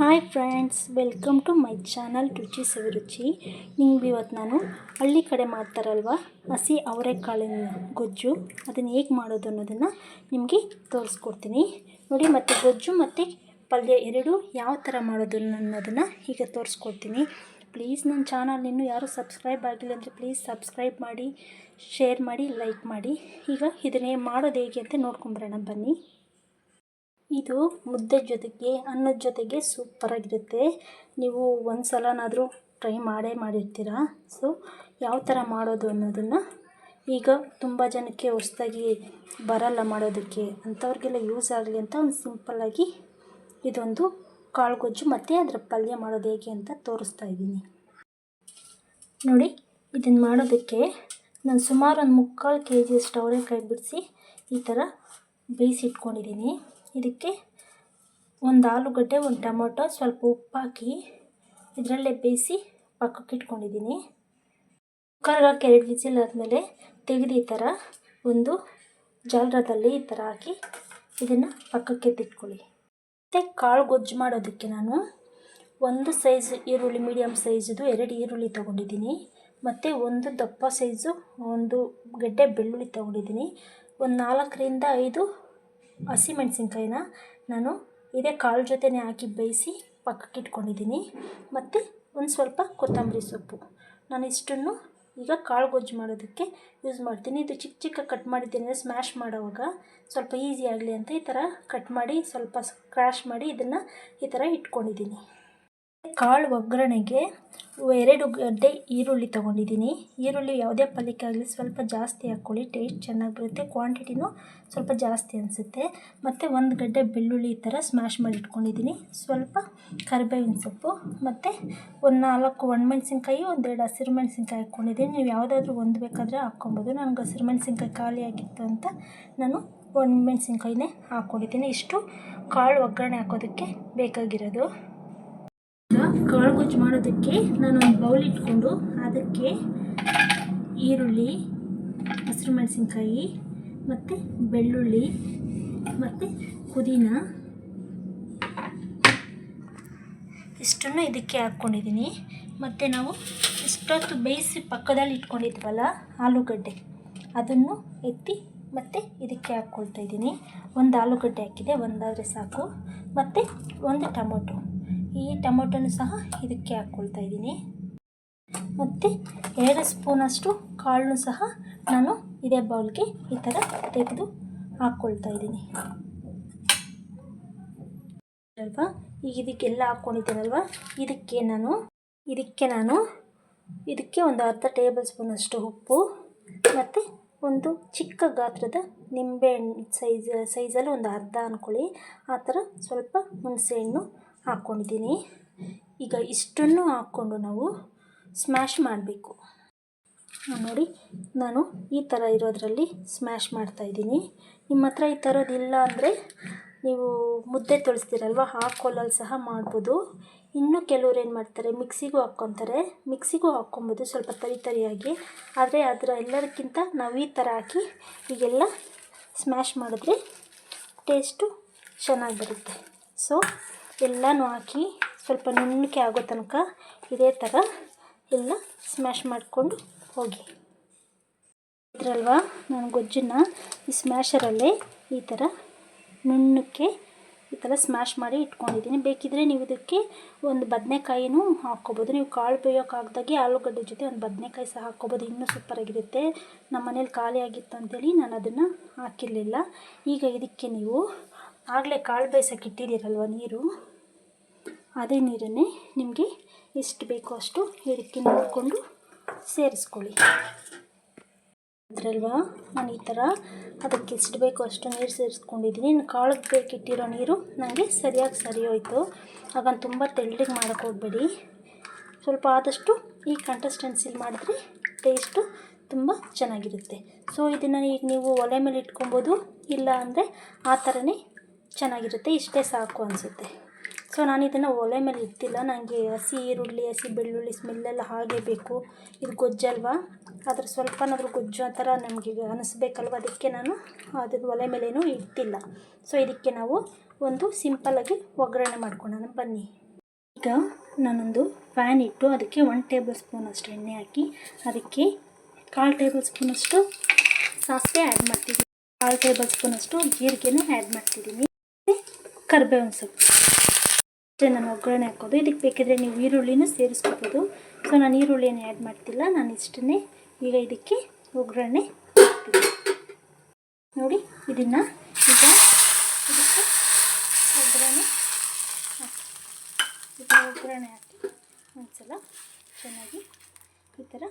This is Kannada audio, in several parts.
Hi friends welcome to my channel Ruchi Saviruchi ನಿಮ್ಗೆ ಇವತ್ತು ನಾನು ಹಳ್ಳಿ ಕಡೆ ಮಾಡ್ತಾರಲ್ವ? ಹಸಿ ಅವರೆಕಾಳಿನ ಗೊಜ್ಜು. ಅದನ್ನು ಹೇಗೆ ಮಾಡೋದು ಅನ್ನೋದನ್ನು ನಿಮಗೆ ತೋರಿಸ್ಕೊಡ್ತೀನಿ. ನೋಡಿ, ಮತ್ತು ಗೊಜ್ಜು ಮತ್ತು ಪಲ್ಯ ಎರಡೂ ಯಾವ ಥರ ಮಾಡೋದು ಅನ್ನೋದನ್ನು ಈಗ ತೋರಿಸ್ಕೊಡ್ತೀನಿ. ಪ್ಲೀಸ್ ನನ್ನ ಚಾನಲ್ ಇನ್ನೂ ಯಾರೂ ಸಬ್ಸ್ಕ್ರೈಬ್ ಆಗಿಲ್ಲ ಅಂದರೆ ಪ್ಲೀಸ್ ಸಬ್ಸ್ಕ್ರೈಬ್ ಮಾಡಿ ಶೇರ್ ಮಾಡಿ ಲೈಕ್ ಮಾಡಿ. ಈಗ ಇದನ್ನೇ ಮಾಡೋದು ಹೇಗೆ ಅಂತ ನೋಡ್ಕೊಂಬರೋಣ ಬನ್ನಿ. ಇದು ಮುದ್ದೆ ಜೊತೆಗೆ, ಅನ್ನದ ಜೊತೆಗೆ ಸೂಪರಾಗಿರುತ್ತೆ ನೀವು ಒಂದು ಸಲನಾದರೂ ಟ್ರೈ ಮಾಡೇ ಮಾಡಿರ್ತೀರ? ಸೊ ಯಾವ ಥರ ಮಾಡೋದು ಅನ್ನೋದನ್ನು ಈಗ ತುಂಬ ಜನಕ್ಕೆ ಹೊಸ್ದಾಗಿ ಬರಲ್ಲ ಮಾಡೋದಕ್ಕೆ. ಅಂಥವ್ರಿಗೆಲ್ಲ ಯೂಸ್ ಆಗಲಿ ಅಂತ ಒಂದು ಸಿಂಪಲ್ಲಾಗಿ ಇದೊಂದು ಕಾಳು ಗೊಜ್ಜು ಮತ್ತು ಅದರ ಪಲ್ಯ ಮಾಡೋದು ಹೇಗೆ ಅಂತ ತೋರಿಸ್ತಾ ಇದ್ದೀನಿ. ನೋಡಿ ಇದನ್ನು ಮಾಡೋದಕ್ಕೆ ನಾನು ಸುಮಾರು ಒಂದು ಮುಕ್ಕಾಲು ಕೆ ಜಿಯಷ್ಟು ಅವರೆಕಾಯಿ ಬಿಡಿಸಿ ಈ ಥರ ಬೇಯಿಸಿಟ್ಕೊಂಡಿದ್ದೀನಿ ಇದಕ್ಕೆ ಒಂದು ಆಲೂಗಡ್ಡೆ, ಒಂದು ಟೊಮೊಟೊ, ಸ್ವಲ್ಪ ಉಪ್ಪಾಕಿ ಇದರಲ್ಲೇ ಬೇಯಿಸಿ ಪಕ್ಕಕ್ಕೆ ಇಟ್ಕೊಂಡಿದ್ದೀನಿ. ಕುಕ್ಕರ್ಗೆ ಹಾಕಿ ಎರಡು ವಿಸಿಲ್ ಆದಮೇಲೆ ತೆಗೆದು ಈ ಥರ ಒಂದು ಜಾಲರದಲ್ಲಿ ಈ ಥರ ಹಾಕಿ ಇದನ್ನು ಪಕ್ಕಕ್ಕೆ ಎತ್ತಿಟ್ಕೊಳ್ಳಿ. ಮತ್ತು ಕಾಳು ಗೊಜ್ಜು ಮಾಡೋದಕ್ಕೆ ನಾನು ಒಂದು ಸೈಜ್ ಈರುಳ್ಳಿ, ಮೀಡಿಯಮ್ ಸೈಜದು ಎರಡು ಈರುಳ್ಳಿ ತೊಗೊಂಡಿದ್ದೀನಿ. ಮತ್ತು ಒಂದು ದಪ್ಪ ಸೈಜು ಒಂದು ಗೆಡ್ಡೆ ಬೆಳ್ಳುಳ್ಳಿ ತೊಗೊಂಡಿದ್ದೀನಿ. ಒಂದು ನಾಲ್ಕರಿಂದ ಐದು ಹಸಿಮೆಣ್ಸಿನ್ಕಾಯಿನ ನಾನು ಇದೇ ಕಾಳು ಜೊತೆನೇ ಹಾಕಿ ಬೇಯಿಸಿ ಪಕ್ಕಕ್ಕೆ ಇಟ್ಕೊಂಡಿದ್ದೀನಿ. ಮತ್ತು ಒಂದು ಸ್ವಲ್ಪ ಕೊತ್ತಂಬರಿ ಸೊಪ್ಪು. ನಾನು ಇಷ್ಟನ್ನು ಈಗ ಕಾಳು ಗೊಜ್ಜು ಮಾಡೋದಕ್ಕೆ ಯೂಸ್ ಮಾಡ್ತೀನಿ. ಇದು ಚಿಕ್ಕ ಚಿಕ್ಕ ಕಟ್ ಮಾಡಿದ್ದೀನಿ ಸ್ಮ್ಯಾಶ್ ಮಾಡೋವಾಗ ಸ್ವಲ್ಪ ಈಸಿ ಆಗಲಿ ಅಂತ ಈ ಥರ ಕಟ್ ಮಾಡಿ ಸ್ವಲ್ಪ ಸ್ಕ್ರ್ಯಾಶ್ ಮಾಡಿ ಇದನ್ನು ಈ ಥರ ಇಟ್ಕೊಂಡಿದ್ದೀನಿ. ಕಾಳು ಒಗ್ಗರಣೆಗೆ ಎರಡು ಗಡ್ಡೆ ಈರುಳ್ಳಿ ತೊಗೊಂಡಿದ್ದೀನಿ. ಈರುಳ್ಳಿ ಯಾವುದೇ ಪಲ್ಯಕ್ಕಾಗಲಿ ಸ್ವಲ್ಪ ಜಾಸ್ತಿ ಹಾಕ್ಕೊಳ್ಳಿ, ಟೇಸ್ಟ್ ಚೆನ್ನಾಗಿ ಬರುತ್ತೆ, ಕ್ವಾಂಟಿಟಿನೂ ಸ್ವಲ್ಪ ಜಾಸ್ತಿ ಅನಿಸುತ್ತೆ. ಮತ್ತು ಒಂದು ಗಡ್ಡೆ ಬೆಳ್ಳುಳ್ಳಿ ಈ ಥರ ಸ್ಮ್ಯಾಶ್ ಮಾಡಿ ಇಟ್ಕೊಂಡಿದ್ದೀನಿ. ಸ್ವಲ್ಪ ಕರಿಬೇವಿನ ಸೊಪ್ಪು, ಮತ್ತು ಒಂದು ನಾಲ್ಕು ಒಣಮೆಣ್ಸಿನ್ಕಾಯಿ ಒಂದೆರಡು ಹಸಿರು ಮೆಣಸಿನ್ಕಾಯಿ ಹಾಕ್ಕೊಂಡಿದ್ದೀನಿ. ನೀವು ಯಾವುದಾದ್ರೂ ಒಂದು ಬೇಕಾದರೆ ಹಾಕ್ಕೊಬೋದು. ನನಗೆ ಹಸಿರು ಮೆಣಸಿನ್ಕಾಯಿ ಖಾಲಿಯಾಗಿತ್ತು ಅಂತ ನಾನು ಒಣಮೆಣ್ಸಿನ್ಕಾಯಿನೇ ಹಾಕ್ಕೊಂಡಿದ್ದೀನಿ. ಇಷ್ಟು ಕಾಳು ಒಗ್ಗರಣೆ ಹಾಕೋದಕ್ಕೆ ಬೇಕಾಗಿರೋದು. ಕಾಳು ಗೊಜ್ಜು ಮಾಡೋದಕ್ಕೆ ಒಂದು ಬೌಲ್ ಇಟ್ಕೊಂಡು ಅದಕ್ಕೆ ಈರುಳ್ಳಿ, ಹಸಿರು ಮೆಣಸಿನ್ಕಾಯಿ ಮತ್ತು ಬೆಳ್ಳುಳ್ಳಿ ಮತ್ತು ಪುದೀನ. ಇಷ್ಟನ್ನು ಇದಕ್ಕೆ ಹಾಕ್ಕೊಂಡಿದ್ದೀನಿ. ಮತ್ತು ನಾವು ಇಷ್ಟೊತ್ತು ಬೇಯಿಸಿ ಪಕ್ಕದಲ್ಲಿ ಇಟ್ಕೊಂಡಿದ್ವಲ್ಲ ಆಲೂಗಡ್ಡೆ, ಅದನ್ನು ಎತ್ತಿ ಮತ್ತು ಇದಕ್ಕೆ ಹಾಕ್ಕೊಳ್ತಾ ಇದ್ದೀನಿ. ಒಂದು ಆಲೂಗಡ್ಡೆ ಹಾಕಿದೆ, ಒಂದಾದರೆ ಸಾಕು. ಮತ್ತು ಒಂದು ಟೊಮೊಟೊ. ಈ ಟೊಮೊಟೊನು ಸಹ ಇದಕ್ಕೆ ಹಾಕ್ಕೊಳ್ತಾ ಇದ್ದೀನಿ. ಮತ್ತು ಎರಡು ಸ್ಪೂನಷ್ಟು ಕಾಳನ್ನು ಸಹ ನಾನು ಇದೇ ಬೌಲ್ಗೆ ಈ ಥರ ತೆಗೆದು ಹಾಕ್ಕೊಳ್ತಾ ಇದ್ದೀನಿ. ಅಲ್ವಾ? ಈಗ ಇದಕ್ಕೆಲ್ಲ ಹಾಕ್ಕೊಂಡಿದ್ದೀನಲ್ವ ಇದಕ್ಕೆ ನಾನು ಇದಕ್ಕೆ ನಾನು, ಇದಕ್ಕೆ ಒಂದು ಅರ್ಧ ಟೇಬಲ್ ಸ್ಪೂನಷ್ಟು ಉಪ್ಪು, ಮತ್ತು ಒಂದು ಚಿಕ್ಕ ಗಾತ್ರದ ನಿಂಬೆಹಣ್ಣು ಸೈಜ್, ಸೈಜಲ್ಲಿ ಒಂದು ಅರ್ಧ ಅಂದ್ಕೊಳ್ಳಿ ಆ ಥರ ಸ್ವಲ್ಪ ಹುಣಸೆಹಣ್ಣು ಹಾಕ್ಕೊಂಡಿದ್ದೀನಿ. ಈಗ ಇಷ್ಟನ್ನು ಹಾಕ್ಕೊಂಡು ನಾವು ಸ್ಮ್ಯಾಶ್ ಮಾಡಬೇಕು. ನೋಡಿ, ನಾನು ಈ ಥರ ಇರೋದರಲ್ಲಿ ಸ್ಮ್ಯಾಶ್ ಮಾಡ್ತಾಯಿದ್ದೀನಿ ನಿಮ್ಮ ಹತ್ರ ಈ ಥರದ್ದಿಲ್ಲ ಅಂದರೆ ನೀವು ಮುದ್ದೆ ತೊಳಿಸ್ತೀರಲ್ವ ಆ ಕೋಲಲ್ಲಿ ಸಹ ಮಾಡ್ಬೋದು. ಇನ್ನೂ ಕೆಲವ್ರು ಏನು ಮಾಡ್ತಾರೆ, ಮಿಕ್ಸಿಗೂ ಹಾಕ್ಕೊತಾರೆ. ಮಿಕ್ಸಿಗೂ ಹಾಕ್ಕೊಬೋದು ಸ್ವಲ್ಪ ತರಿ ತರಿಯಾಗಿ. ಆದರೆ ಅದರ ಎಲ್ಲದಕ್ಕಿಂತ ನಾವು ಈ ಥರ ಹಾಕಿ ಈಗೆಲ್ಲ ಸ್ಮ್ಯಾಶ್ ಮಾಡಿದ್ರೆ ಟೇಸ್ಟು ಚೆನ್ನಾಗಿ ಬರುತ್ತೆ. ಸೊ ಎಲ್ಲನೂ ಹಾಕಿ ಸ್ವಲ್ಪ ನುಣ್ಣಗೆ ಆಗೋ ತನಕ ಇದೇ ಥರ ಎಲ್ಲ ಸ್ಮ್ಯಾಶ್ ಮಾಡಿಕೊಂಡು ಹೋಗಿ. ಇದ್ರಲ್ವಾ? ನಾನು ಗೊಜ್ಜನ್ನು ಈ ಸ್ಮ್ಯಾಶರಲ್ಲೇ ಈ ಥರ ನುಣ್ಣಕ್ಕೆ ಈ ಥರ ಸ್ಮ್ಯಾಶ್ ಮಾಡಿ ಇಟ್ಕೊಂಡಿದ್ದೀನಿ. ಬೇಕಿದ್ದರೆ ನೀವು ಇದಕ್ಕೆ ಒಂದು ಬದನೆಕಾಯಿನೂ ಹಾಕ್ಕೊಬೋದು. ನೀವು ಕಾಳು ಬೇಯೋಕ್ಕಾಗ್ದಾಗೆ ಆಲೂಗಡ್ಡೆ ಜೊತೆ ಒಂದು ಬದನೆಕಾಯಿ ಸಹ ಹಾಕ್ಕೊಬೋದು. ಇನ್ನೂ ಸೂಪರಾಗಿರುತ್ತೆ. ನಮ್ಮ ಮನೇಲಿ ಖಾಲಿ ಆಗಿತ್ತು ಅಂತೇಳಿ ನಾನು ಅದನ್ನು ಹಾಕಿರಲಿಲ್ಲ. ಈಗ ಇದಕ್ಕೆ ನೀವು ಆಗಲೇ ಕಾಳು ಬೇಯಿಸೋಕೆ ಇಟ್ಟಿದ್ದೀರಲ್ವ ನೀರು? ಅದೇ ನೀರನ್ನೇ ನಿಮಗೆ ಎಷ್ಟು ಬೇಕೋ ಅಷ್ಟು ಹಿಡಿಕೆ ನೋಡಿಕೊಂಡು ಸೇರಿಸ್ಕೊಳ್ಳಿ. ಅದರಲ್ವಾ? ನಾನು ಈ ಥರ ಅದಕ್ಕೆ ಎಷ್ಟು ಬೇಕೋ ಅಷ್ಟು ನೀರು ಸೇರಿಸ್ಕೊಂಡಿದ್ದೀನಿ. ಇನ್ನು ಕಾಳಕ್ಕೆ ಬೇಕಿಟ್ಟಿರೋ ನೀರು ನನಗೆ ಸರಿಯಾಗಿ ಸರಿ ಹೋಯ್ತು ಆಗ ತುಂಬ ತೆಳ್ಳಗೆ ಮಾಡೋಕ್ಕೆ ಹೋಗಬೇಡಿ. ಸ್ವಲ್ಪ ಆದಷ್ಟು ಈ ಕಂಟೆಸ್ಟೆನ್ಸಿಲಿ ಮಾಡಿದ್ರೆ ಟೇಸ್ಟು ತುಂಬ ಚೆನ್ನಾಗಿರುತ್ತೆ. ಸೊ, ಇದನ್ನು ಈಗ ನೀವು ಒಲೆ ಮೇಲೆ ಇಟ್ಕೊಬೋದು. ಇಲ್ಲ ಅಂದರೆ ಆ ಥರನೇ ಚೆನ್ನಾಗಿರುತ್ತೆ. ಇಷ್ಟೇ ಸಾಕು ಅನಿಸುತ್ತೆ. ಸೊ ನಾನು ಇದನ್ನು ಒಲೆ ಮೇಲೆ ಇಟ್ಟಿಲ್ಲ. ನನಗೆ ಹಸಿ ಈರುಳ್ಳಿ, ಹಸಿ ಬೆಳ್ಳುಳ್ಳಿ ಸ್ಮೆಲ್ಲೆಲ್ಲ ಹಾಗೆ ಬೇಕು. ಇದು ಗೊಜ್ಜಲ್ವಾ ಅದ್ರ ಸ್ವಲ್ಪನಾದರೂ ಗೊಜ್ಜು ಆ ಥರ ನಮಗೆ ಅನಿಸ್ಬೇಕಲ್ವ? ಅದಕ್ಕೆ ನಾನು ಅದ್ರ ಒಲೆ ಮೇಲೇನೂ ಇಟ್ಟಿಲ್ಲ. ಸೊ ಇದಕ್ಕೆ ನಾವು ಒಂದು ಸಿಂಪಲಾಗಿ ಒಗ್ಗರಣೆ ಮಾಡ್ಕೊಳ್ಳೋಣ ಬನ್ನಿ. ಈಗ ನಾನೊಂದು ಪ್ಯಾನ್ ಇಟ್ಟು ಅದಕ್ಕೆ ಒನ್ ಟೇಬಲ್ ಸ್ಪೂನ್ ಅಷ್ಟು ಎಣ್ಣೆ ಹಾಕಿ ಅದಕ್ಕೆ ಕಾಲು ಟೇಬಲ್ ಸ್ಪೂನಷ್ಟು ಸಾಸಿವೆ ಆ್ಯಡ್ ಮಾಡ್ತಿದ್ದೀನಿ. ಕಾಲು ಟೇಬಲ್ ಸ್ಪೂನಷ್ಟು ಜೀರಿಗೆನೂ ಆ್ಯಡ್ ಮಾಡ್ತಿದ್ದೀನಿ. ಕರ್ಬೇವು ಕರಿಬೇವಿನ ಸೊಪ್ಪು. ಅಷ್ಟೇ ನಾನು ಒಗ್ಗರಣೆ ಹಾಕೋದು. ಇದಕ್ಕೆ ಬೇಕಿದ್ರೆ ನೀವು ಈರುಳ್ಳಿನೂ ಸೇರಿಸ್ಕೋಬೋದು. ಸೊ ನಾನು ಈರುಳ್ಳಿಯನ್ನು ಆ್ಯಡ್ ಮಾಡ್ತಿಲ್ಲ. ನಾನು ಇಷ್ಟನ್ನೇ ಈಗ ಇದಕ್ಕೆ ಒಗ್ಗರಣೆ ಹಾಕ್ತೀನಿ. ನೋಡಿ, ಇದನ್ನು ಈಗ ಇದಕ್ಕೆ ಒಗ್ಗರಣೆ ಥರ ಒಗ್ಗರಣೆ ಹಾಕಿ ಒಂದ್ಸಲ ಚೆನ್ನಾಗಿ ಈ ಥರ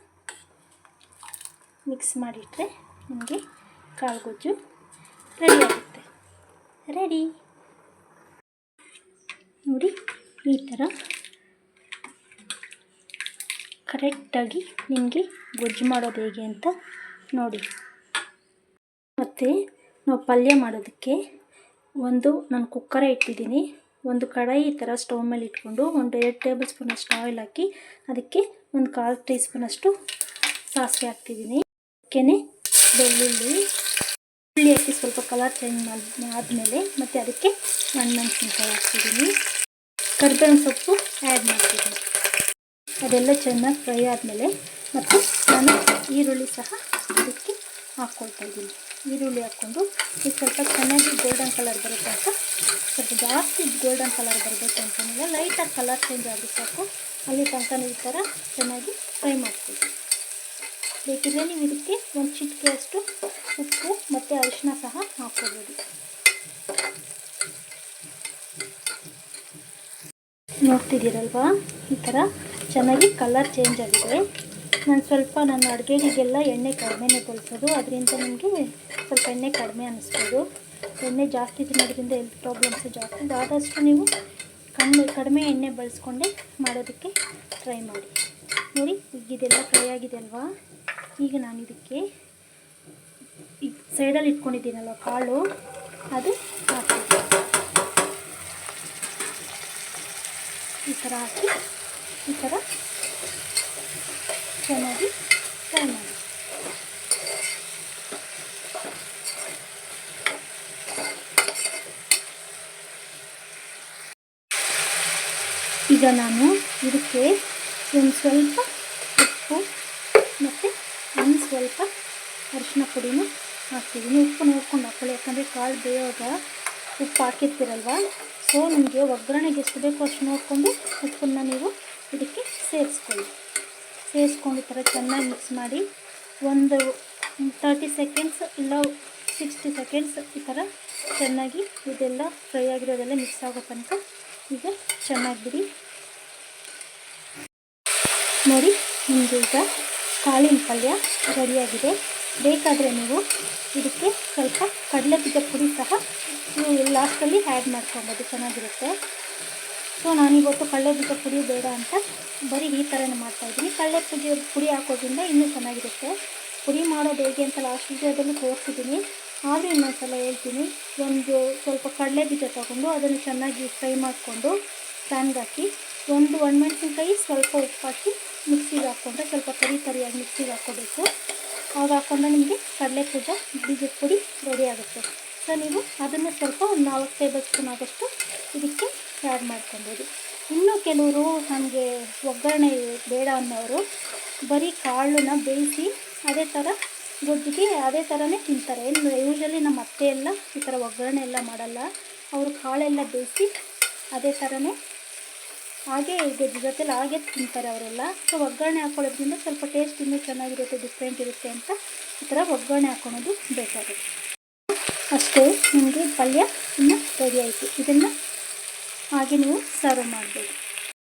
ಮಿಕ್ಸ್ ಮಾಡಿಟ್ರೆ ನಿಮಗೆ ಕಾಳುಗೊಜ್ಜು ರೆಡಿ ಆಗುತ್ತೆ. ರೆಡಿ ನೋಡಿ, ಈ ಥರ ಕರೆಕ್ಟಾಗಿ ನಿಮಗೆ ಗೊಜ್ಜು ಮಾಡೋದು ಹೇಗೆ ಅಂತ ನೋಡಿ. ಮತ್ತು ನಾವು ಪಲ್ಯ ಮಾಡೋದಕ್ಕೆ ಒಂದು, ನಾನು ಕುಕ್ಕರ ಇಟ್ಟಿದ್ದೀನಿ. ಒಂದು ಕಡಾಯಿ ಈ ಥರ ಸ್ಟವ್ ಮೇಲೆ ಇಟ್ಕೊಂಡು ಒಂದು ಎರಡು ಟೇಬಲ್ ಸ್ಪೂನಷ್ಟು ಆಯಿಲ್ ಹಾಕಿ ಅದಕ್ಕೆ ಒಂದು ಕಾಲು ಟೀ ಸ್ಪೂನಷ್ಟು ಸಾಸಿವೆ ಹಾಕ್ತಿದ್ದೀನಿ. ಅದಕ್ಕೇ ಬೆಳ್ಳುಳ್ಳಿ ಹಾಕಿ ಸ್ವಲ್ಪ ಕಲರ್ ಚೇಂಜ್ ಮಾಡಿ, ಆದಮೇಲೆ ಮತ್ತು ಅದಕ್ಕೆ ಮೆಣಸಿನ್ಕಾಯಿ ಹಾಕ್ತಿದ್ದೀನಿ. ಕರಿಬೇವಿನ ಸೊಪ್ಪು ಆ್ಯಡ್ ಮಾಡ್ತಿದ್ದೀನಿ ಅದೆಲ್ಲ ಚೆನ್ನಾಗಿ ಫ್ರೈ ಆದಮೇಲೆ ಮತ್ತು ನಾನು ಈರುಳ್ಳಿ ಸಹ ಇದಕ್ಕೆ ಹಾಕ್ಕೊಳ್ತಾ ಇದ್ದೀನಿ. ಈರುಳ್ಳಿ ಹಾಕ್ಕೊಂಡು ಇದು ಸ್ವಲ್ಪ ಚೆನ್ನಾಗಿ ಗೋಲ್ಡನ್ ಕಲರ್ ಬರುತ್ತೆ ಅಂತ. ಸ್ವಲ್ಪ ಜಾಸ್ತಿ ಗೋಲ್ಡನ್ ಕಲರ್ ಬರಬೇಕು ಅಂತಂದರೆ ಲೈಟಾಗಿ ಕಲರ್ ಚೇಂಜ್ ಆಗಬೇಕು ಸಾಕು. ಅಲ್ಲಿ ತನಕ ಈ ಥರ ಚೆನ್ನಾಗಿ ಫ್ರೈ ಮಾಡ್ತೀವಿ ಬೇಕಿದ್ರೆ ನೀವು ಇದಕ್ಕೆ ಒಂದು ಚಿಟಿಕೆಯಷ್ಟು ಉಪ್ಪು ಮತ್ತು ಅರಿಶಿನ ಸಹ ಹಾಕ್ಕೋಬೋದು ನೋಡ್ತಿದ್ದೀರಲ್ವಾ? ಈ ಥರ ಚೆನ್ನಾಗಿ ಕಲರ್ ಚೇಂಜ್ ಆಗಿದೆ. ನಾನು ಸ್ವಲ್ಪ ನನ್ನ ಅಡುಗೆಗೆಲ್ಲ ಎಣ್ಣೆ ಕಡಿಮೆನೇ ಬಳಸೋದು ಅದರಿಂದ ನಿಮಗೆ ಸ್ವಲ್ಪ ಎಣ್ಣೆ ಕಡಿಮೆ ಅನ್ನಿಸ್ಬೋದು ಎಣ್ಣೆ ಜಾಸ್ತಿ ತಿನ್ನೋದ್ರಿಂದ ಹೆಲ್ತ್ ಪ್ರಾಬ್ಲಮ್ಸ್ ಜಾಸ್ತಿ ಆದಷ್ಟು ನೀವು ಕಮ್ಮಿ, ಕಡಿಮೆ ಎಣ್ಣೆ ಬಳಸ್ಕೊಂಡೆ ಮಾಡೋದಕ್ಕೆ ಟ್ರೈ ಮಾಡಿ. ನೋಡಿ ಇದೆಲ್ಲ ಫ್ರೈ ಆಗಿದೆ ಅಲ್ವಾ? ಈಗ ನಾನು ಇದಕ್ಕೆ ಸೈಡಲ್ಲಿ ಇಟ್ಕೊಂಡಿದ್ದೀನಲ್ವ ಕಾಳು? ಅದು ಹಾಕ್ತೀನಿ ಈ ಥರ ಹಾಕಿ, ಈ ಥರ ಚೆನ್ನಾಗಿ ಫ್ರೈ ಮಾಡಿ. ಈಗ ನಾನು ಇದಕ್ಕೆ ಒಂದು ಸ್ವಲ್ಪ ಉಪ್ಪು ಮತ್ತು ಒಂದು ಸ್ವಲ್ಪ ಅರಿಶಿನ ಪುಡಿನೂ ಹಾಕ್ತಿದ್ದೀನಿ ಉಪ್ಪು ನೋಡ್ಕೊಂಡು ಹಾಕ್ಕೊಳ್ಳಿ ಯಾಕಂದರೆ ಕಾಳು ಬೇಯೋಗ ಉಪ್ಪು ಹಾಕಿರ್ತೀರಲ್ವ? ಸೊ ನಿಮಗೆ ಒಗ್ಗರಣೆಗೆ ಎಷ್ಟು ಬೇಕೋ ಅಷ್ಟು ನೋಡಿಕೊಂಡು ಉಪ್ಪನ್ನು ನೀವು ಇದಕ್ಕೆ ಸೇರಿಸ್ಕೊಳ್ಳಿ. ಸೇರಿಸ್ಕೊಂಡು ಥರ ಚೆನ್ನಾಗಿ ಮಿಕ್ಸ್ ಮಾಡಿ ಒಂದು ತರ್ಟಿ ಸೆಕೆಂಡ್ಸ್ ಇಲ್ಲ ಸಿಕ್ಸ್ಟಿ ಸೆಕೆಂಡ್ಸ್ ಈ ಥರ ಚೆನ್ನಾಗಿ ಇದೆಲ್ಲ ಫ್ರೈ ಆಗಿರೋದೆಲ್ಲ ಮಿಕ್ಸ್ ಆಗೋ ತನಕ ಈಗ ಚೆನ್ನಾಗಿ ಬಿಡಿ. ನೋಡಿ, ನಿಮಗೆ ಈಗ ಕಾಳಿನ ಪಲ್ಯ ರೆಡಿಯಾಗಿದೆ ಬೇಕಾದರೆ ನೀವು ಇದಕ್ಕೆ ಸ್ವಲ್ಪ ಕಡಲೆ ಬೀಜ ಪುಡಿ ಸಹ ನೀವು ಲಾಸ್ಟಲ್ಲಿ ಆ್ಯಡ್ ಮಾಡ್ಕೊಬೋದು, ಚೆನ್ನಾಗಿರುತ್ತೆ. ಸೊ ನಾನಿವತ್ತು ಕಡಲೆ ಬೀಜ ಪುಡಿ ಬೇಡ ಅಂತ ಬರೀ ಈ ಥರನೇ ಮಾಡ್ತಾಯಿದ್ದೀನಿ ಕಡಲೆ ಪುಡಿ ಪುಡಿ ಹಾಕೋದ್ರಿಂದ ಇನ್ನೂ ಚೆನ್ನಾಗಿರುತ್ತೆ. ಪುಡಿ ಮಾಡೋದು ಹೇಗೆ ಅಂತ ಲಾಸ್ಟ್ ವಿಡಿಯೋದಲ್ಲಿ ತೋರಿಸಿದ್ದೀನಿ. ಆದರೂ ಇನ್ನೊಂದ್ಸಲ ಹೇಳ್ತೀನಿ. ಒಂದು ಸ್ವಲ್ಪ ಕಡಲೆ ಬೀಜ ತೊಗೊಂಡು ಅದನ್ನು ಚೆನ್ನಾಗಿ ಫ್ರೈ ಮಾಡಿಕೊಂಡು ಫ್ಯಾನ್ಗೆ ಹಾಕಿ ಒಂದು ಒಣಮೆಣ್ಸಿನ್ಕಾಯಿ ಸ್ವಲ್ಪ ಉಪ್ಪು ಹಾಕಿ ಮಿಕ್ಸಿಗೆ ಹಾಕ್ಕೊಂಡ್ರೆ ಸ್ವಲ್ಪ ಕರಿ ಕರಿಯಾಗಿ ಮಿಕ್ಸಿಗೆ ಹಾಕ್ಕೋಬೇಕು. ಆಗ ಹಾಕೊಂಡ್ರೆ ನಿಮಗೆ ಕಡಲೆ ಪೂಜ ಬೀಜದ ಪುಡಿ ರೆಡಿ ಆಗುತ್ತೆ. ಸೊ ನೀವು ಅದನ್ನು ಸ್ವಲ್ಪ ಒಂದು ನಾಲ್ಕು ಟೇಬಲ್ ಸ್ಪೂನ್ ಆಗೋಷ್ಟು ಇದಕ್ಕೆ ಆ್ಯಡ್ ಮಾಡ್ಕೊಬೋದು. ಇನ್ನೂ ಕೆಲವರು ನಮಗೆ ಒಗ್ಗರಣೆ ಬೇಡ ಅನ್ನೋರು ಬರೀ ಕಾಳನ್ನ ಬೇಯಿಸಿ ಅದೇ ಥರ ಗೊಜ್ಜಿಗೆ ಅದೇ ಥರನೇ ತಿಂತಾರೆ. ಯೂಶಲಿ ನಮ್ಮ ಅತ್ತೆ ಎಲ್ಲ ಈ ಥರ ಒಗ್ಗರಣೆ ಎಲ್ಲ ಮಾಡಲ್ಲ. ಅವರು ಕಾಳೆಲ್ಲ ಬೇಯಿಸಿ ಅದೇ ಥರನೇ ಹಾಗೆ ಗೊಜ್ಜು ಜೊತೆಲಿ ಹಾಗೆ ತಿಂತಾರೆ ಅವರೆಲ್ಲ. ಸೊ ಒಗ್ಗರಣೆ ಹಾಕೊಳ್ಳೋದ್ರಿಂದ ಸ್ವಲ್ಪ ಟೇಸ್ಟ್ ಇನ್ನೂ ಚೆನ್ನಾಗಿರುತ್ತೆ ಡಿಫ್ರೆಂಟ್ ಇರುತ್ತೆ ಅಂತ ಈ ಥರ ಒಗ್ಗರಣೆ ಹಾಕೊಳೋದು ಬೇಕಾಗುತ್ತೆ ಅಷ್ಟೇ ನಿಮಗೆ ಪಲ್ಯ ಇನ್ನೂ ರೆಡಿ ಆಯಿತು. ಇದನ್ನು ಹಾಗೆ ನೀವು ಸರ್ವ್ ಮಾಡ್ಬೋದು.